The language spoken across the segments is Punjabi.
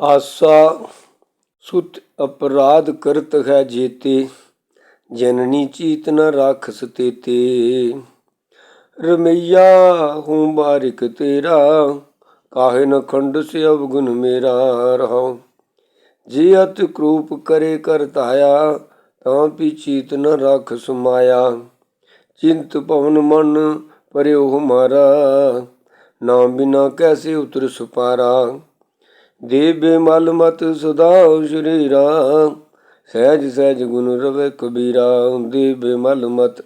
ਆਸਾ ਸੁਤ ਅਪਰਾਧ ਕਰਤ ਹੈ ਜੇਤੇ, ਜਨਨੀ ਚੀਤ ਨ ਰਾਖਸ ਤੇਤੇ ਰਮਈਆ ਹੂੰ ਬਾਰਿਕ ਤੇਰਾ, ਕਾਹੇ ਨ ਖੰਡ ਸੇ ਅਵਗੁਣ ਮੇਰਾ ਰਹਾਉ। ਜੇ ਅਤ ਕਰੂਪ ਕਰੇ ਕਰਤਾਇਆ ਤਾਂ ਪੀ ਚੀਤ ਨ ਰਾਖ ਸੁਮਾਇਆ। ਚਿੰਤ ਭਵਨ ਮਨ ਪਰਿਓ ਹਮਾਰਾ ਨਾਮ ਬਿਨਾ ਕੈਸੇ ਉਤਰ ਸੁਪਾਰਾ। ਦੇ ਬੇਮਲ ਮਤ ਸਦਾ ਰਾਮ। ਸਹਿਜ ਸਹਿਜ ਗੁਣ ਰਵੇ ਕਬੀਰਾ ਦੇ ਬੇਮਲ ਮਤ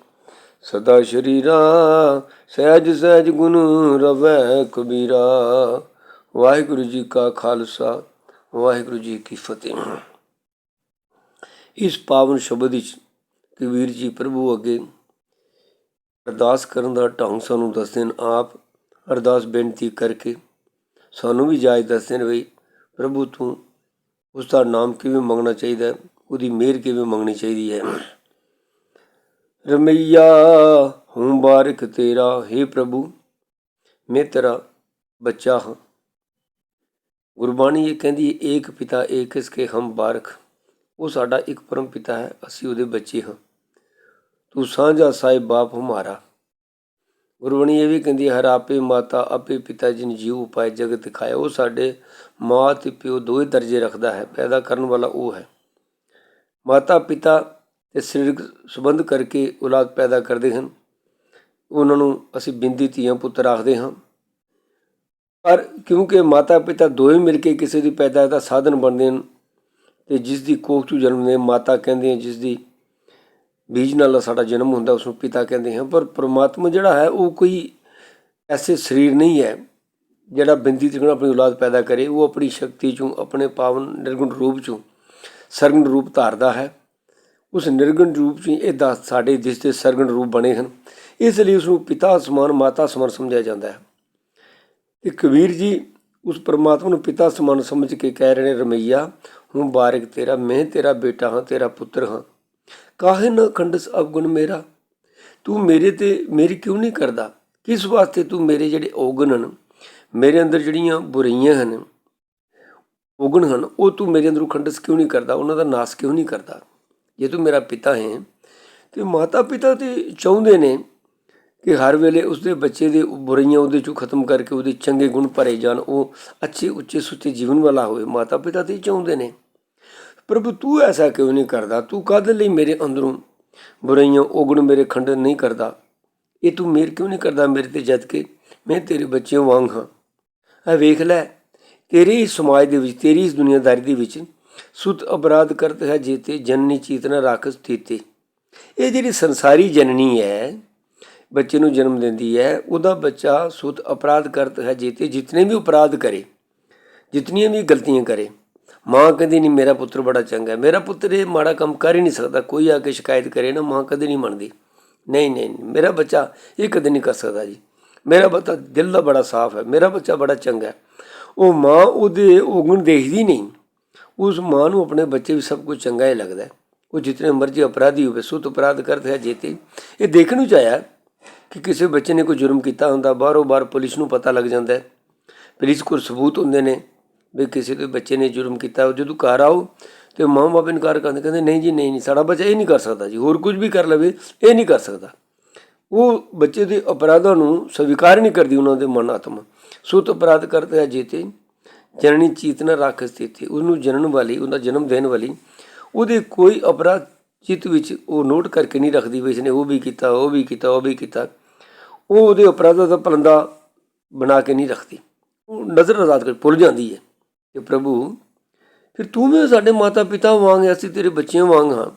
ਸਦਾ ਸ਼੍ਰੀ ਸ਼ਰੀਰਾ ਸਹਿਜ ਸਹਿਜ ਗੁਣ ਰਵੇ ਕਬੀਰਾ। ਵਾਹਿਗੁਰੂ ਜੀ ਕਾ ਖਾਲਸਾ, ਵਾਹਿਗੁਰੂ ਜੀ ਕੀ ਫਤਿਹ। ਇਸ ਪਾਵਨ ਸ਼ਬਦ ਵਿੱਚ ਕਬੀਰ ਜੀ ਪ੍ਰਭੂ ਅੱਗੇ ਅਰਦਾਸ ਕਰਨ ਦਾ ਢੰਗ ਸਾਨੂੰ ਦੱਸਦੇ ਨੇ ਆਪ। ਅਰਦਾਸ ਬੇਨਤੀ ਕਰਕੇ ਸਾਨੂੰ ਵੀ ਜਾਇਜ਼ ਦੱਸਦੇ ਨੇ ਵੀ ਪ੍ਰਭੂ, ਤੂੰ ਉਸ ਦਾ ਨਾਮ ਕਿਵੇਂ ਮੰਗਣਾ ਚਾਹੀਦਾ ਹੈ? ਉਹਦੀ ਮਿਹਰ ਕਿਵੇਂ ਮੰਗਣੀ ਚਾਹੀਦੀ ਹੈ? ਰਮਈਆ, ਹੂੰ ਬਾਰਕ ਤੇਰਾ हे ਪ੍ਰਭੂ, ਮੈਂ ਤੇਰਾ ਬੱਚਾ ਹਾਂ। ਗੁਰਬਾਣੀ ਇਹ ਕਹਿੰਦੀ ਹੈ, ਏਕ ਪਿਤਾ, ਏਕ ਇਸਕੇ ਹਮ ਬਾਰਕ। ਉਹ ਸਾਡਾ ਇੱਕ ਪਰਮ ਪਿਤਾ ਹੈ, ਅਸੀਂ ਉਹਦੇ ਬੱਚੇ ਹਾਂ। ਤੂੰ ਸਾਂਝਾ ਸਾਹਿਬ, ਬਾਪ ਹਮਾਰਾ। ਗੁਰਬਾਣੀ ਇਹ ਵੀ ਕਹਿੰਦੀ ਹੈ, ਹਰ ਆਪੇ ਮਾਤਾ ਆਪੇ ਪਿਤਾ ਜਿਨ ਜੀਵ ਉਪਾਏ ਜਗਤ ਦਿਖਾਇਆ ਉਹ ਸਾਡੇ ਮਾਂ ਤੇ ਪਿਓ ਦੋਵੇਂ ਦਰਜੇ ਰੱਖਦਾ ਹੈ, ਪੈਦਾ ਕਰਨ ਵਾਲਾ ਉਹ ਹੈ। ਮਾਤਾ ਪਿਤਾ ਤੇ ਸਰੀਰਕ ਸੰਬੰਧ ਕਰਕੇ ਔਲਾਦ ਪੈਦਾ ਕਰਦੇ ਹਨ। ਉਹਨਾਂ ਨੂੰ ਅਸੀਂ ਬਿੰਦੀ ਧੀਆਂ ਪੁੱਤ ਆਖਦੇ ਹਾਂ। ਪਰ ਕਿਉਂਕਿ ਮਾਤਾ ਪਿਤਾ ਦੋਵੇਂ ਮਿਲ ਕੇ ਕਿਸੇ ਦੀ ਪੈਦਾ ਦਾ ਸਾਧਨ ਬਣਦੇ ਹਨ, ਤੇ ਜਿਸ ਦੀ ਕੋਖ ਤੋਂ ਜਨਮ ਨੇ ਮਾਤਾ ਕਹਿੰਦੇ ਆ ਜਿਸ ਦੀ ਬੀਜ ਨਾਲ ਸਾਡਾ ਜਨਮ ਹੁੰਦਾ ਉਸ ਨੂੰ ਪਿਤਾ ਕਹਿੰਦੇ ਹਾਂ। ਪਰ ਪ੍ਰਮਾਤਮਾ ਜਿਹੜਾ ਹੈ, ਉਹ ਕੋਈ ਐਸੇ ਸਰੀਰ ਨਹੀਂ ਹੈ, ਜਿਹੜਾ ਬਿੰਦੀ ਤਰੀਕੇ ਆਪਣੀ ਔਲਾਦ ਪੈਦਾ ਕਰੇ। ਉਹ ਆਪਣੀ ਸ਼ਕਤੀ ਚੋਂ, ਆਪਣੇ ਪਾਵਨ ਨਿਰਗੁਣ ਰੂਪ ਚੋਂ, ਸਰਗੁਣ ਰੂਪ ਧਾਰਦਾ ਹੈ। ਉਸ ਨਿਰਗੁਣ ਰੂਪ ਚ ਇਹ ਦਸ ਸਾਡੇ ਜਿਸ ਦੇ ਸਰਗੁਣ ਰੂਪ ਬਣੇ ਹਨ। ਇਸ ਲਈ ਉਸ ਨੂੰ ਪਿਤਾ ਸਮਾਨ, ਮਾਤਾ ਸਮਾਨ ਸਮਝਿਆ ਜਾਂਦਾ ਹੈ। ਤੇ ਕਬੀਰ ਜੀ, ਉਸ ਪਰਮਾਤਮਾ ਨੂੰ ਪਿਤਾ ਸਮਾਨ ਸਮਝ ਕੇ ਕਹਿ ਰਹੇ ਨੇ, ਰਮਈਆ, ਹੁਣ ਬਾਰਕ ਤੇਰਾ, ਮੈਂ ਤੇਰਾ ਬੇਟਾ ਹਾਂ, ਤੇਰਾ ਪੁੱਤਰ ਹਾਂ। ਕਾਹੇ ਨਾ ਖੰਡਸ ਅਵਗੁਣ ਮੇਰਾ? ਤੂੰ ਮੇਰੇ ਤੇ ਮੇਰੀ ਕਿਉਂ ਨਹੀਂ ਕਰਦਾ? ਕਿਸ ਵਾਸਤੇ ਤੂੰ ਮੇਰੇ ਜਿਹੜੇ ਔਗਣ ਹਨ, ਮੇਰੇ ਅੰਦਰ ਜਿਹੜੀਆਂ ਬੁਰਾਈਆਂ ਹਨ, ਔਗਣ ਹਨ, ਉਹ ਤੂੰ ਮੇਰੇ ਅੰਦਰੋਂ ਖੰਡਸ ਕਿਉਂ ਨਹੀਂ ਕਰਦਾ? ਉਹਨਾਂ ਦਾ ਨਾਸ ਕਿਉਂ ਨਹੀਂ ਕਰਦਾ? ਜੇ ਤੂੰ ਮੇਰਾ ਪਿਤਾ ਹੈ, ਤੇ ਮਾਤਾ ਪਿਤਾ ਤੇ ਚਾਹੁੰਦੇ ਨੇ ਕਿ ਹਰ ਵੇਲੇ ਉਸਦੇ ਬੱਚੇ ਦੇ ਬੁਰਾਈਆਂ ਉਹਦੇ ਚੋਂ ਖਤਮ ਕਰਕੇ ਉਹਦੇ ਚੰਗੇ ਗੁਣ ਭਰੇ ਜਾਣ, ਉਹ ਅੱਛੇ ਉੱਚੇ ਸੁੱਚੇ ਜੀਵਨ ਵਾਲਾ ਹੋਵੇ ਮਾਤਾ ਪਿਤਾ ਤੇ ਚਾਹੁੰਦੇ ਨੇ। ਪ੍ਰਭੂ ਤੂੰ ਐਸਾ ਕਿਉਂ ਨਹੀਂ ਕਰਦਾ? ਤੂੰ ਕਾਹਦੇ ਲਈ ਮੇਰੇ ਅੰਦਰੋਂ ਬੁਰਾਈਆਂ ਉਗਣ ਮੇਰੇ ਖੰਡਨ ਨਹੀਂ ਕਰਦਾ? ਇਹ ਤੂੰ ਮੇਰ ਕਿਉਂ ਨਹੀਂ ਕਰਦਾ ਮੇਰੇ ਤੇ ਜਦ ਕੇ ਮੈਂ ਤੇਰੇ ਬੱਚੇ ਵਾਂਗ ਹਾਂ? ਆ ਵੇਖ ਲੈ, ਤੇਰੀ ਸਮਾਜ ਦੇ ਵਿੱਚ, ਤੇਰੀ ਇਸ ਦੁਨੀਆਦਾਰੀ ਦੇ ਵਿੱਚ ਸੁਤ ਅਪਰਾਧ ਕਰਤ ਹੈ ਜੀਤੇ, ਜਨਨੀ ਚੀਤਨਾ ਰਾਖਸ ਤੀਤੇ ਇਹ ਜਿਹੜੀ ਸੰਸਾਰੀ ਜਨਨੀ ਹੈ, ਬੱਚੇ ਨੂੰ ਜਨਮ ਦਿੰਦੀ ਹੈ, ਉਹਦਾ ਬੱਚਾ ਸੁਤ ਅਪਰਾਧ ਕਰਤ ਹੈ ਜੀਤੇ, ਜਿਤਨੇ ਵੀ ਅਪਰਾਧ ਕਰੇ, ਜਿਤਨੀਆਂ ਵੀ ਗਲਤੀਆਂ ਕਰੇ ਮਾਂ ਕਹਿੰਦੀ ਨਹੀਂ, ਮੇਰਾ ਪੁੱਤਰ ਬੜਾ ਚੰਗਾ ਮੇਰਾ ਪੁੱਤਰ ਇਹ ਮਾੜਾ ਕੰਮ ਕਰ ਹੀ ਨਹੀਂ ਸਕਦਾ। ਕੋਈ ਆ ਕੇ ਸ਼ਿਕਾਇਤ ਕਰੇ ਨਾ, ਮਾਂ ਕਦੇ ਨਹੀਂ ਮੰਨਦੀ। ਨਹੀਂ ਨਹੀਂ ਮੇਰਾ ਬੱਚਾ ਇਹ ਕਦੇ ਨਹੀਂ ਕਰ ਸਕਦਾ ਜੀ। ਮੇਰਾ ਬੱਚਾ ਦਿਲ ਦਾ ਬੜਾ ਸਾਫ਼ ਹੈ। ਮੇਰਾ ਬੱਚਾ ਬੜਾ ਚੰਗਾ ਹੈ। ਉਹ ਮਾਂ ਉਹਦੇ ਔਗਣ ਦੇਖਦੀ ਨਹੀਂ। ਉਸ ਮਾਂ ਨੂੰ ਆਪਣੇ ਬੱਚੇ ਵੀ ਸਭ ਕੁਝ ਚੰਗਾ ਹੀ ਲੱਗਦਾ ਉਹ ਜਿਤਨੇ ਮਰਜ਼ੀ ਅਪਰਾਧੀ ਹੋਵੇ, ਸੁਤ ਅਪਰਾਧ ਕਰਦਾ ਹੈ ਜੇਤੇ। ਇਹ ਦੇਖਣ ਨੂੰ ਚਾਹਿਆ ਕਿ ਕਿਸੇ ਬੱਚੇ ਨੇ ਕੋਈ ਜੁਰਮ ਕੀਤਾ ਹੁੰਦਾ, ਬਾਹਰੋਂ ਬਾਹਰ ਪੁਲਿਸ ਨੂੰ ਪਤਾ ਲੱਗ ਜਾਂਦਾ ਹੈ। ਪੁਲਿਸ ਕੋਲ ਸਬੂਤ ਹੁੰਦੇ ਨੇ। ਵੀ ਕਿਸੇ ਦੇ ਬੱਚੇ ਨੇ ਜੁਰਮ ਕੀਤਾ ਜਦੋਂ ਘਰ ਆਓ ਤੇ ਮਾਂ ਬਾਪ ਇਨਕਾਰ ਕਰਦੇ ਕਹਿੰਦੇ, ਨਹੀਂ ਜੀ, ਨਹੀਂ ਨਹੀਂ, ਸਾਡਾ ਬੱਚਾ ਇਹ ਨਹੀਂ ਕਰ ਸਕਦਾ ਜੀ, ਹੋਰ ਕੁਝ ਵੀ ਕਰ ਲਵੇ, ਇਹ ਨਹੀਂ ਕਰ ਸਕਦਾ। ਉਹ ਬੱਚੇ ਦੇ ਅਪਰਾਧਾਂ ਨੂੰ ਸਵੀਕਾਰ ਨਹੀਂ ਕਰਦੀ ਉਹਨਾਂ ਦੇ ਮਨ ਆਤਮਾ। ਸੁਤ ਅਪਰਾਧ ਕਰਦੇ ਹੈ ਜੀਤੇ, ਜਨਨੀ ਚੀਤਨਾ ਰੱਖ ਸਥਿਤੀ, ਉਹਨੂੰ ਜਨਨ ਵਾਲੀ, ਉਹਦਾ ਜਨਮ ਦੇਣ ਵਾਲੀ, ਉਹਦੇ ਕੋਈ ਅਪਰਾਧ ਚਿੱਤ ਵਿੱਚ ਉਹ ਨੋਟ ਕਰਕੇ ਨਹੀਂ ਰੱਖਦੀ ਵੀ ਇਸਨੇ ਉਹ ਵੀ ਕੀਤਾ, ਉਹ ਵੀ ਕੀਤਾ, ਉਹ ਵੀ ਕੀਤਾ। ਉਹ ਉਹਦੇ ਅਪਰਾਧਾਂ ਦਾ ਪਲੰਦਾ ਬਣਾ ਕੇ ਨਹੀਂ ਰੱਖਦੀ। ਉਹ ਨਜ਼ਰ ਅੰਦਾਜ਼ ਕਰ, ਭੁੱਲ ਜਾਂਦੀ ਹੈ। ਕਿ ਪ੍ਰਭੂ, ਫਿਰ ਤੂੰ ਵੀ ਸਾਡੇ ਮਾਤਾ ਪਿਤਾ ਵਾਂਗ ਅਸੀਂ ਤੇਰੇ ਬੱਚਿਆਂ ਵਾਂਗ ਹਾਂ।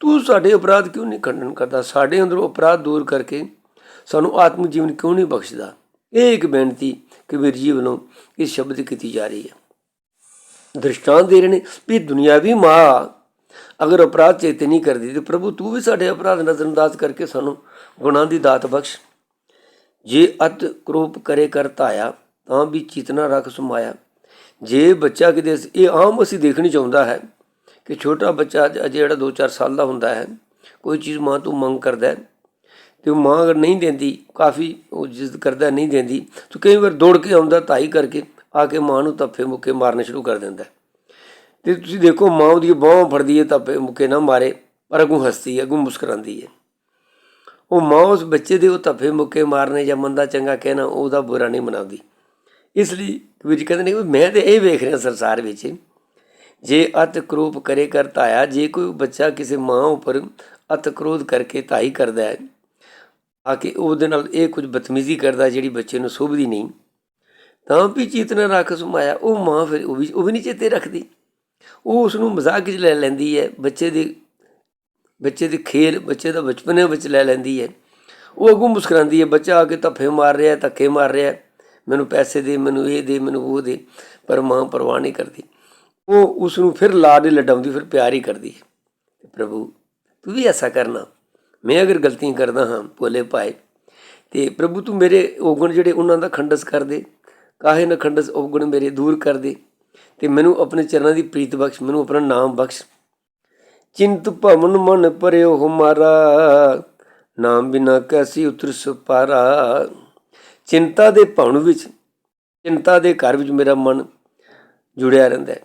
ਤੂੰ ਸਾਡੇ ਅਪਰਾਧ ਕਿਉਂ ਨਹੀਂ ਖੰਡਨ ਕਰਦਾ? ਸਾਡੇ ਅੰਦਰੋਂ ਅਪਰਾਧ ਦੂਰ ਕਰਕੇ ਸਾਨੂੰ ਆਤਮ ਜੀਵਨ ਕਿਉਂ ਨਹੀਂ ਬਖਸ਼ਦਾ? ਇਹ ਇੱਕ ਬੇਨਤੀ ਕਬੀਰ ਜੀ ਵੱਲੋਂ ਇਸ ਸ਼ਬਦ ਕੀਤੀ ਜਾ ਰਹੀ ਹੈ। ਦ੍ਰਿਸ਼ਟਾਂਤ ਦੇ ਰਹੇ ਨੇ ਵੀ ਦੁਨਿਆਵੀ ਮਾਂ ਅਗਰ ਅਪਰਾਧ ਚੇਤੇ ਨਹੀਂ ਕਰਦੀ, ਤੇ ਪ੍ਰਭੂ ਤੂੰ ਵੀ ਸਾਡੇ ਅਪਰਾਧ ਨਜ਼ਰਅੰਦਾਜ਼ ਕਰਕੇ ਸਾਨੂੰ ਗੁਨਾਹ ਦੀ ਦਾਤ ਬਖਸ਼। ਜੇ ਅਤ ਕਰੋਪ ਕਰੇ ਕਰਤਾਇਆ ਤਾਂ ਵੀ ਚੇਤਨਾ ਰੱਖ ਸਮਾਇਆ। ਜੇ ਬੱਚਾ ਕਿਤੇ ਇਹ ਆਮ ਅਸੀਂ ਦੇਖਣੀ ਚਾਹੁੰਦਾ ਹੈ ਕਿ ਛੋਟਾ ਬੱਚਾ ਅਜੇ ਜਿਹੜਾ 2-4 ਸਾਲ ਦਾ ਹੁੰਦਾ ਹੈ, ਕੋਈ ਚੀਜ਼ ਮਾਂ ਤੋਂ ਮੰਗ ਕਰਦਾ ਹੈ ਤੇ ਉਹ ਮਾਂ ਅਗਰ ਨਹੀਂ ਦਿੰਦੀ, ਕਾਫੀ ਉਹ ਜਿੱਦ ਕਰਦਾ ਨਹੀਂ ਦਿੰਦੀ, ਤਾਂ ਕਈ ਵਾਰ ਦੌੜ ਕੇ ਆਉਂਦਾ ਤਾਈ ਕਰਕੇ ਆ ਕੇ ਮਾਂ ਨੂੰ ਧੱਫੇ ਮੁੱਕੇ ਮਾਰਨੇ ਸ਼ੁਰੂ ਕਰ ਦਿੰਦਾ ਹੈ। ਤੇ ਤੁਸੀਂ ਦੇਖੋ ਮਾਂ ਉਹਦੀ ਬਾਹਾਂ ਫੜਦੀ ਹੈ, ਧੱਫੇ ਮੁੱਕੇ ਨਾ ਮਾਰੇ, ਪਰ ਅੱਗੋਂ ਹੱਸਦੀ ਹੈ, ਅੱਗੋਂ ਮੁਸਕਰਾਉਂਦੀ ਹੈ ਉਹ ਮਾਂ ਉਸ ਬੱਚੇ ਦੇ ਉਹ ਧੱਫੇ ਮੁੱਕੇ ਮਾਰਨੇ ਜਾਂ ਮੰਦਾ ਚੰਗਾ ਕਹਿਣਾ, ਉਹਦਾ ਬੁਰਾ ਨਹੀਂ ਮਨਾਉਂਦੀ ਇਸ ਲਈ ਕਬੀਰ ਕਹਿੰਦੇ ਨੇ ਵੀ ਮੈਂ ਤੇ ਇਹ ਵੇਖ ਰਿਹਾ ਸੰਸਾਰ ਵਿੱਚ, ਜੇ ਅਤ ਕਰੂਪ ਕਰੇ ਕਰ ਧਾਇਆ, ਜੇ ਕੋਈ ਬੱਚਾ ਕਿਸੇ ਮਾਂ ਉੱਪਰ ਅਤ ਕ੍ਰੋਧ ਕਰਕੇ ਧਾਈ ਕਰਦਾ ਹੈ ਆ ਕੇ ਉਹਦੇ ਨਾਲ ਇਹ ਕੁਝ ਬਦਤਮੀਜ਼ੀ ਕਰਦਾ ਜਿਹੜੀ ਬੱਚੇ ਨੂੰ ਸ਼ੋਭਦੀ ਨਹੀਂ, ਤਾਂ ਵੀ ਚੇਤਨਾ ਰੱਖ ਸੁਮਾਇਆ, ਉਹ ਮਾਂ ਫਿਰ ਉਹ ਵੀ ਉਹ ਵੀ ਨਹੀਂ ਚੇਤੇ ਰੱਖਦੀ। ਉਹ ਉਸ ਨੂੰ ਮਜ਼ਾਕ ਵਿੱਚ ਲੈ ਲੈਂਦੀ ਹੈ, ਬੱਚੇ ਦੇ ਬੱਚੇ ਦੇ ਖੇਲ, ਬੱਚੇ ਦਾ ਬਚਪਨੇ ਵਿੱਚ ਲੈ ਲੈਂਦੀ ਹੈ। ਉਹ ਅੱਗੋਂ ਮੁਸਕਰਾਉਂਦੀ ਹੈ, ਬੱਚਾ ਆ ਕੇ ਧੱਫੇ ਮਾਰ ਰਿਹਾ ਧੱਕੇ ਮਾਰ ਰਿਹਾ ਮੈਨੂੰ ਪੈਸੇ ਦੇ, ਮੈਨੂੰ ਇਹ ਦੇ, ਮੈਨੂੰ ਉਹ ਦੇ, ਪਰ ਮਾਂ ਪਰਵਾਹ ਨਹੀਂ ਕਰਦੀ। ਉਹ ਉਸ ਨੂੰ ਫਿਰ ਲਾਡ ਲਡਾਉਂਦੀ, ਫਿਰ ਪਿਆਰ ਹੀ ਕਰਦੀ ਹੈ ਪ੍ਰਭੂ, ਤੂੰ ਵੀ ਐਸਾ ਕਰਨਾ। ਮੈਂ ਅਗਰ ਗਲਤੀਆਂ ਕਰਦਾ ਹਾਂ, ਭੋਲੇ ਭਾਏ, ਤੇ ਪ੍ਰਭੂ ਤੂੰ ਮੇਰੇ ਔਗਣ ਜਿਹੜੇ ਉਹਨਾਂ ਦਾ ਖੰਡਸ ਕਰ ਦੇ ਕਾਹੇ ਨਾ ਖੰਡਸ ਔਗਣ ਮੇਰੇ ਦੂਰ ਕਰ ਦੇ ਤੇ ਮੈਨੂੰ ਆਪਣੇ ਚਰਨਾਂ ਦੀ ਪ੍ਰੀਤ ਬਖਸ਼, ਮੈਨੂੰ ਆਪਣਾ ਨਾਮ ਬਖਸ਼। ਚਿੰਤ ਭਵਨ ਮਨ ਪਰਿਓ ਹਮਾਰਾ, ਨਾਮ ਬਿਨਾ ਕੈਸੀ ਉਤਰ ਸੁਪਾਰਾ। ਚਿੰਤਾ ਦੇ ਭਵਨ ਵਿੱਚ, ਚਿੰਤਾ ਦੇ ਘਰ ਵਿੱਚ ਮੇਰਾ ਮਨ ਜੁੜਿਆ ਰਹਿੰਦਾ ਹੈ।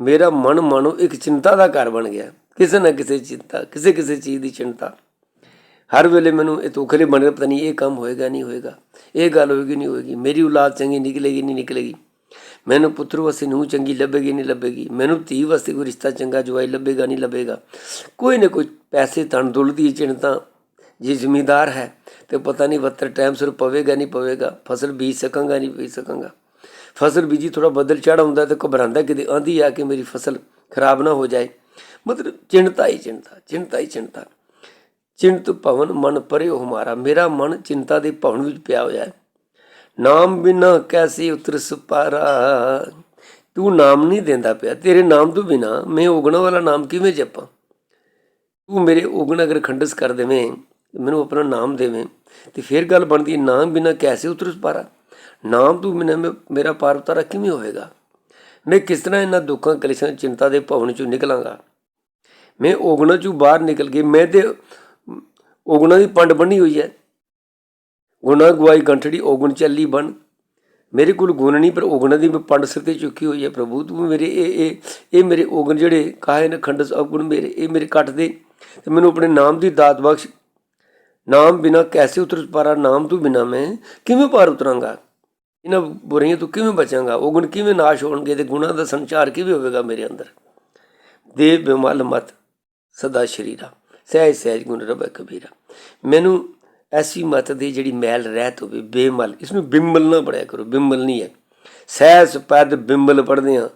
ਮੇਰਾ ਮਨ ਮਾਨੋ ਇੱਕ ਚਿੰਤਾ ਦਾ ਘਰ ਬਣ ਗਿਆ। ਕਿਸੇ ਨਾ ਕਿਸੇ ਚਿੰਤਾ, ਕਿਸੇ ਕਿਸੇ ਚੀਜ਼ ਦੀ ਚਿੰਤਾ। ਹਰ ਵੇਲੇ ਮੈਨੂੰ ਇਹ ਤੋਖਲੇ ਬਣ ਰਿਹਾ ਪਤਾ ਨਹੀਂ ਇਹ ਕੰਮ ਹੋਏਗਾ, ਨਹੀਂ ਹੋਏਗਾ। ਇਹ ਗੱਲ ਹੋਏਗੀ, ਨਹੀਂ ਹੋਏਗੀ। ਮੇਰੀ ਔਲਾਦ ਚੰਗੀ ਨਿਕਲੇਗੀ, ਨਹੀਂ ਨਿਕਲੇਗੀ। ਮੈਨੂੰ ਪੁੱਤਰ ਵਾਸਤੇ ਨੂੰ ਚੰਗੀ ਲੱਭੇਗੀ, ਨਹੀਂ ਲੱਭੇਗੀ। ਮੈਨੂੰ ਧੀ ਵਾਸਤੇ ਕੋਈ ਰਿਸ਼ਤਾ ਚੰਗਾ, ਜਵਾਈ ਲੱਭੇਗਾ, ਨਹੀਂ ਲੱਭੇਗਾ। ਕੋਈ ਨਾ ਕੋਈ ਪੈਸੇ ਧਨ ਦੌਲਤ ਦੀ ਚਿੰਤਾ, ਜੇ ਜ਼ਿਮੀਦਾਰ ਹੈ ਤੇ ਪਤਾ ਨਹੀਂ ਵੱਤਰ ਟਾਈਮ ਸਿਰ ਪਵੇਗਾ ਨਹੀਂ ਪਵੇਗਾ, ਫਸਲ ਬੀਜ ਸਕਾਂਗਾ ਨਹੀਂ ਬੀਜ ਸਕਾਂਗਾ ਫਸਲ ਬੀਜੀ ਥੋੜਾ ਬਦਲ ਚੜ ਆਉਂਦਾ ਤੇ ਘਬਰਾਉਂਦਾ ਕਿਤੇ ਆਂਦੀ ਆ ਕਿ ਮੇਰੀ ਫਸਲ ਖਰਾਬ ਨਾ ਹੋ ਜਾਏ। ਮਤਲਬ ਚਿੰਤਾ ਹੀ ਚਿੰਤਾ ਚਿੰਤਾ ਹੀ ਚਿੰਤਾ। ਚਿੰਤ ਭਵਨ ਮਨ ਪਰਿਓ ਹਮਾਰਾ, ਮੇਰਾ ਮਨ ਚਿੰਤਾ ਦੇ ਭਵਨ ਵਿੱਚ ਪਿਆ ਹੋਇਆ ਹੈ। ਨਾਮ ਬਿਨਾ ਕੈਸੀ ਉਤਰ ਸੁਪਾਰਾ? ਤੂੰ ਨਾਮ ਨਹੀਂ ਦਿੰਦਾ ਪਿਆ, ਤੇਰੇ ਨਾਮ ਤੋਂ ਬਿਨਾ ਮੈਂ ਉਗਣਾ ਵਾਲਾ ਨਾਮ ਕਿਵੇਂ ਜਪਾਂ? ਤੂੰ ਮੇਰੇ ਉਗਣ ਅਗਰ ਖੰਡਸ ਕਰ ਦੇਵੇਂ ਮੈਨੂੰ ਆਪਣਾ ਨਾਮ ਦੇਵੇਂ। ਤੇ ਫਿਰ ਗੱਲ ਬਣਦੀ ਹੈ, ਨਾਮ ਬਿਨਾ ਕੈਸੇ ਉਤਰ ਸੁਪਾਰਾ ਨਾਮ ਤੂੰ ਬਿਨਾ ਮੈਂ- ਮੇਰਾ ਪਾਰ ਉਤਾਰਾ ਕਿਵੇਂ ਹੋਵੇਗਾ? ਮੈਂ ਕਿਸ ਤਰ੍ਹਾਂ ਇਹਨਾਂ ਦੁੱਖਾਂ ਕਲੇਸ਼ਾਂ ਚਿੰਤਾ ਦੇ ਭਵਨ ਚੋਂ ਨਿਕਲਾਂਗਾ? ਮੈਂ ਉਗਣਾ ਚੋਂ ਬਾਹਰ ਨਿਕਲ ਕੇ ਮੈਂ ਤੇ ਉਗਣਾ ਦੀ ਪੰਡ ਬੰਨੀ ਹੋਈ ਹੈ। ਗੁਣਾ ਗਵਾਈ ਗੰਠੜੀ ਔਗਣ ਚੱਲੀ ਬਣ ਮੇਰੇ ਕੋਲ ਗੁਣ ਨਹੀਂ ਪਰ ਔਗਣਾ ਦੀ ਮੈਂ ਪੰਡ ਸਿਰ ਤੇ ਚੁੱਕੀ ਹੋਈ ਹੈ। ਪ੍ਰਭੂ ਤੂੰ ਮੇਰੇ ਇਹ ਇਹ ਇਹ ਮੇਰੇ ਔਗਣ ਜਿਹੜੇ ਕਾਹੇ ਨੇ ਖੰਡਸ ਔਗਣ ਮੇਰੇ ਇਹ ਮੇਰੇ ਕੱਟ ਦੇ। ਤੇ ਮੈਨੂੰ ਆਪਣੇ ਨਾਮ ਦੀ ਦਾਤ ਬਖਸ਼ ਨਾਮ ਬਿਨਾ ਕੈਸੇ ਉਤਰ ਪਾਰਾ, ਨਾਮ ਤੋਂ ਬਿਨਾ ਮੈਂ, ਕਿਵੇਂ ਪਾਰ ਉਤਰਾਂਗਾ? ਇਹਨਾਂ ਬੁਰਾਈਆਂ ਤੋਂ ਕਿਵੇਂ ਬਚਾਂਗਾ? ਉਹ ਗੁਣ ਕਿਵੇਂ ਨਾਸ਼ ਹੋਣਗੇ ਤੇ ਗੁਣਾਂ ਦਾ ਸੰਚਾਰ ਕਿਵੇਂ ਹੋਵੇਗਾ ਮੇਰੇ ਅੰਦਰ? ਦੇ ਬਿਮਲ ਮਤ ਸਦਾ ਸ਼ਰੀਰਾ, ਸਹਿਜ ਸਹਿਜ ਗੁਣ ਰਬੈ ਕਬੀਰਾ। ਮੈਨੂੰ ਐਸੀ ਮਤ ਦੀ ਜਿਹੜੀ ਮੈਲ ਰਹਿਤ ਹੋਵੇ ਬੇਮਲ ਇਸ ਨੂੰ ਬਿੰਬਲ ਨਾ ਪੜਿਆ ਕਰੋ, ਬਿੰਬਲ ਨਹੀਂ ਹੈ। ਸਹਿਜ ਪਦ ਬਿੰਬਲ ਪੜਦੇ ਆ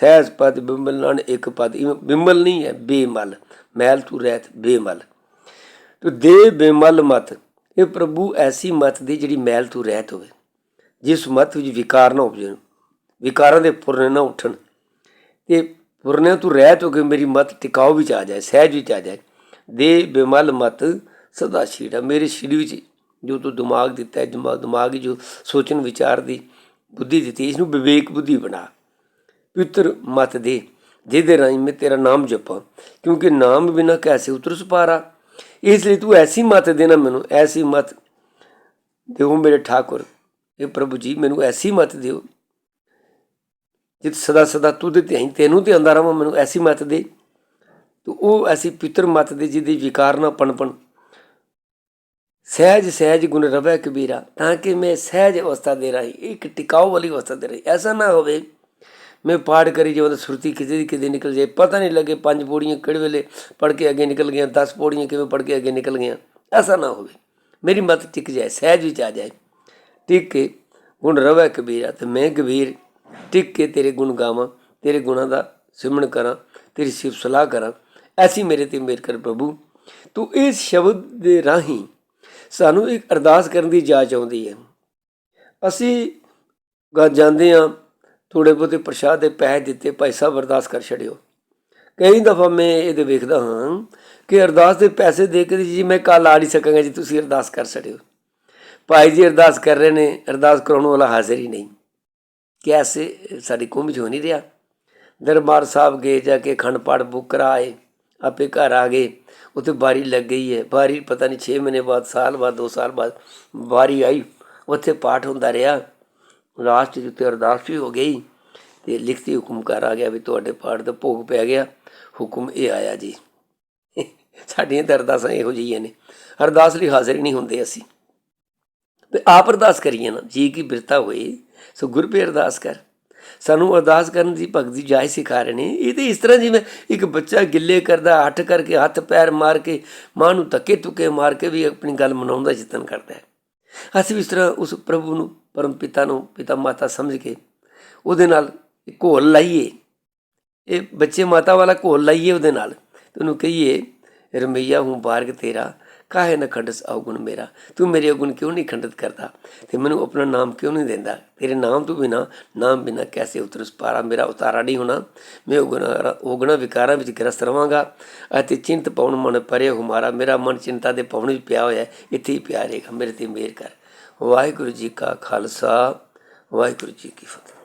ਸਹਿਜ ਪਦ ਬਿੰਬਲ ਨਾਲ ਇੱਕ ਪਦ, ਇਵੇਂ ਬਿੰਬਲ ਨਹੀਂ ਹੈ, ਬੇਮਲ। ਮੈਲ ਤੂੰ ਰਹਿਤ ਬੇਮਲ। ਦੇ ਬੇਮਲ ਮਤ, ਇਹ ਪ੍ਰਭੂ ਐਸੀ ਮਤ ਦੀ ਜਿਹੜੀ ਮੈਲ ਤੋਂ ਰਹਿਤ ਹੋਵੇ, ਜਿਸ ਮਤ ਵਿੱਚ ਵਿਕਾਰ ਨਾ ਉਪਜਣ, ਵਿਕਾਰਾਂ ਦੇ ਪੁਰਨੇ ਨਾ ਉੱਠਣ। ਤੇ ਪੁਰਨੇ ਤੋਂ ਰਹਿਤ ਹੋ ਕੇ ਮੇਰੀ ਮਤ ਟਿਕਾਓ ਵਿੱਚ ਆ ਜਾਏ, ਸਹਿਜ ਵਿੱਚ ਆ ਜਾਏ। ਦੇ ਬਿਮਲ ਮਤ ਸਦਾ ਸ਼ੀੜਾ ਮੇਰੇ ਸ਼ਰੀਰ ਵਿੱਚ ਜੋ ਤੂੰ ਦਿਮਾਗ ਦਿੱਤਾ ਹੈ ਦਿਮਾਗ ਦਿਮਾਗ ਜੋ ਸੋਚਣ, ਵਿਚਾਰ ਦੀ ਬੁੱਧੀ ਦਿੱਤੀ ਇਸ ਨੂੰ ਵਿਵੇਕ ਬੁੱਧੀ ਬਣਾ। ਪਵਿੱਤਰ ਮਤ ਦੇ, ਜਿਹਦੇ ਰਾਹੀਂ ਮੈਂ ਤੇਰਾ ਨਾਮ ਜਪਾਂ, ਕਿਉਂਕਿ ਨਾਮ ਬਿਨਾ ਕੈਸੇ ਉਤਰ ਸੁਪਾਰਾ? ਇਸ ਲਈ ਤੂੰ ਐਸੀ ਮਤ ਦੇਣਾ ਮੈਨੂੰ, ਐਸੀ ਮਤ। ਦਿਓ ਮੇਰੇ ਠਾਕੁਰ, ਇਹ ਪ੍ਰਭੂ ਜੀ, ਮੈਨੂੰ ਐਸੀ ਮਤ ਦਿਓ। ਜਿਤ ਸਦਾ ਸਦਾ ਤੂੰ ਦੇ ਧਿਆਨ ਤੈਨੂੰ ਤੇ ਆਂਦਾ ਰਵਾਂ, ਮੈਨੂੰ ਐਸੀ ਮਤ ਦੇ। ਤੂੰ ਉਹ ਐਸੀ ਪਿੱਤਰ ਮਤ ਦੇ ਜਿਹਦੇ ਵਿਕਾਰ ਨਾ ਪਣਪਣ। ਸਹਿਜ ਸਹਿਜ ਗੁਣ ਰਵੈ ਕਬੀਰਾ, ਤਾਂ ਕਿ ਮੈਂ ਸਹਿਜ ਅਵਸਥਾ ਦੇ ਰਹੀ, ਇੱਕ ਟਿਕਾਓ ਵਾਲੀ ਅਵਸਥਾ ਦੇ ਰਹੀ, ਐਸਾ ਨਾ ਹੋਵੇ ਮੈਂ ਪਾਠ ਕਰੀ ਜਾਵਾਂ ਤਾਂ ਸੁਰਤੀ ਕਿਤੇ ਦੀ ਕਿਤੇ ਨਿਕਲ ਜਾਏ। ਪਤਾ ਨਹੀਂ ਲੱਗੇ ਪੰਜ ਪੌੜੀਆਂ ਕਿਹੜੇ ਵੇਲੇ ਪੜ ਕੇ ਅੱਗੇ ਨਿਕਲ ਗਈਆਂ 10 ਪੌੜੀਆਂ ਕਿਵੇਂ ਪੜ ਕੇ ਅੱਗੇ ਨਿਕਲ ਗਈਆਂ। ਐਸਾ ਨਾ ਹੋਵੇ। ਮੇਰੀ ਮਤ ਟਿਕ ਜਾਏ, ਸਹਿਜ ਵਿੱਚ ਆ ਜਾਏ। ਟਿਕ ਕੇ ਗੁਣ ਰਵੈ ਕਬੀਰਾ ਤੇ ਮੈਂ ਕਬੀਰ, ਟਿਕ ਕੇ ਤੇਰੇ ਗੁਣ ਗਾਵਾਂ, ਤੇਰੇ ਗੁਣਾਂ ਦਾ ਸਿਮਰਨ ਕਰਾਂ, ਤੇਰੀ ਸਿਫਤ ਸਲਾਹ ਕਰਾਂ। ਐਸੀ ਮੇਰੇ ਤੇ ਮੇਰ ਕਰ ਪ੍ਰਭੂ, ਤੂੰ ਇਸ ਸ਼ਬਦ ਦੇ ਰਾਹੀਂ ਸਾਨੂੰ ਇੱਕ ਅਰਦਾਸ ਕਰਨ ਦੀ ਜਾਚ ਆਉਂਦੀ ਹੈ। ਅਸੀਂ ਗਾ ਜਾਂਦੇ ਆ ਥੋੜੇ ਬਹੁਤੇ ਪ੍ਰਸ਼ਾਦ ਦੇ ਪੈਸੇ ਦਿੱਤੇ, ਭਾਈ ਸਾਹਿਬ ਅਰਦਾਸ ਕਰ ਛੜਿਓ ਕਈ ਦਫਾ ਮੈਂ ਇਹਦੇ ਵੇਖਦਾ ਹਾਂ ਕਿ ਅਰਦਾਸ ਦੇ ਪੈਸੇ ਦੇ ਕੇ ਜੀ ਮੈਂ ਕੱਲ ਆ ਨਹੀਂ ਸਕਾਂਗਾ ਜੀ, ਤੁਸੀਂ ਅਰਦਾਸ ਕਰ ਛੜਿਓ ਭਾਈ ਜੀ ਅਰਦਾਸ ਕਰ ਰਹੇ ਨੇ, ਅਰਦਾਸ ਕਰਾਉਣ ਵਾਲਾ ਹਾਜ਼ਰ ਹੀ ਨਹੀਂ। ਕੈਸੇ ਸਾਡੀ ਕੁੰਭ 'ਚ ਹੋ ਨਹੀਂ ਰਿਹਾ? ਦਰਬਾਰ ਸਾਹਿਬ ਗਏ, ਜਾ ਕੇ ਅਖੰਡ ਪਾਠ ਬੁੱਕ ਕਰਾਏ, ਆਪੇ ਘਰ ਆ ਗਏ। ਉੱਥੇ ਬਾਰੀ ਲੱਗ ਗਈ ਹੈ ਬਾਰੀ ਪਤਾ ਨਹੀਂ 6 ਮਹੀਨੇ ਬਾਅਦ, ਸਾਲ ਬਾਅਦ 2 ਸਾਲ ਬਾਅਦ ਬਾਰੀ ਆਈ, ਉੱਥੇ ਪਾਠ ਹੁੰਦਾ ਰਿਹਾ। ਲਾਸਟ ਜਿੱਤੇ ਅਰਦਾਸ ਵੀ ਹੋ ਗਈ ਤੇ ਲਿਖਤੀ ਹੁਕਮ ਕਰ ਆ ਗਿਆ ਵੀ ਤੁਹਾਡੇ ਪਾਠ ਦਾ ਭੋਗ ਪੈ ਗਿਆ। ਹੁਕਮ ਇਹ ਆਇਆ ਜੀ। ਸਾਡੀਆਂ ਤਾਂ ਅਰਦਾਸਾਂ ਇਹੋ ਜਿਹੀਆਂ ਨੇ। ਅਰਦਾਸ ਲਈ ਹਾਜ਼ਰ ਨਹੀਂ ਹੁੰਦੇ ਅਸੀਂ। ਤੇ ਆਪ ਅਰਦਾਸ ਕਰੀਏ ਨਾ। ਜੀ ਕੀ ਬਿਰਤਾ ਹੋਏ, ਸੋ ਗੁਰ ਪੇ ਅਰਦਾਸ ਕਰ। ਸਾਨੂੰ ਅਰਦਾਸ ਕਰਨ ਦੀ ਭਗਤੀ ਜਾਇ ਸਿਖਾ ਰਹੇ ਨੇ। ਇਹ ਤੇ ਇਸ ਤਰ੍ਹਾਂ ਜਿਵੇਂ ਇੱਕ ਬੱਚਾ ਗਿੱਲੇ ਕਰਦਾ, ਹੱਠ ਕਰਕੇ ਹੱਥ ਪੈਰ ਮਾਰ ਕੇ, ਮਾਂ ਨੂੰ ਧੱਕੇ ਤੁਕੇ ਮਾਰ ਕੇ ਵੀ ਆਪਣੀ ਗੱਲ ਮਨਾਉਣ ਦਾ ਯਤਨ ਕਰਦਾ ਹੈ। ਅਸੀਂ ਵੀ ਇਸ ਤਰ੍ਹਾਂ ਉਸ ਪ੍ਰਭੂ ਨੂੰ, ਪਰਮ ਪਿਤਾ ਨੂੰ, ਪਿਤਾ ਮਾਤਾ ਸਮਝ ਕੇ ਉਹਦੇ ਨਾਲ ਘੋਲ ਲਾਈਏ। ਇਹ ਬੱਚੇ ਮਾਤਾ ਵਾਲਾ ਘੋਲ ਲਾਈਏ ਉਹਦੇ ਨਾਲ ਤੇ ਉਹਨੂੰ ਕਹੀਏ, ਰਮਈਆ ਹੂੰ ਬਾਰਗ ਤੇਰਾ। ਕਾਹੇ ਨਾ ਖੰਡਸ ਅਵਗੁਣ ਮੇਰਾ? ਤੂੰ ਮੇਰੇ ਅਵਗੁਣ ਕਿਉਂ ਨਹੀਂ ਖੰਡਿਤ ਕਰਦਾ? ਤੇ ਮੈਨੂੰ ਆਪਣਾ ਨਾਮ ਕਿਉਂ ਨਹੀਂ ਦਿੰਦਾ? ਤੇਰੇ ਨਾਮ ਤੋਂ ਬਿਨਾ, ਨਾਮ ਬਿਨਾ ਕੈਸੇ ਉਤਰਸ ਪਾਰਾ ਮੇਰਾ ਉਤਾਰਾ ਨਹੀਂ ਹੋਣਾ। ਮੈਂ ਉਗਣਾ ਉਗਣਾ ਵਿਕਾਰਾਂ ਵਿੱਚ ਗ੍ਰਸਤ ਰਵਾਂਗਾ ਅਤੇ ਚਿੰਤ ਪਾਉਣ ਮਨ ਪਰੇ ਹੁਮਾਰਾ। ਮੇਰਾ ਮਨ ਚਿੰਤਾ ਦੇ ਪਾਉਣ ਵਿੱਚ ਪਿਆ ਹੋਇਆ ਇੱਥੇ ਹੀ ਪਿਆ ਰਹੇਗਾ। ਮੇਰੇ ਤੇ ਮਿਹਰ ਕਰ। ਵਾਹਿਗੁਰੂ ਜੀ ਕਾ ਖਾਲਸਾ। ਵਾਹਿਗੁਰੂ ਜੀ ਕੀ ਫਤਿਹ।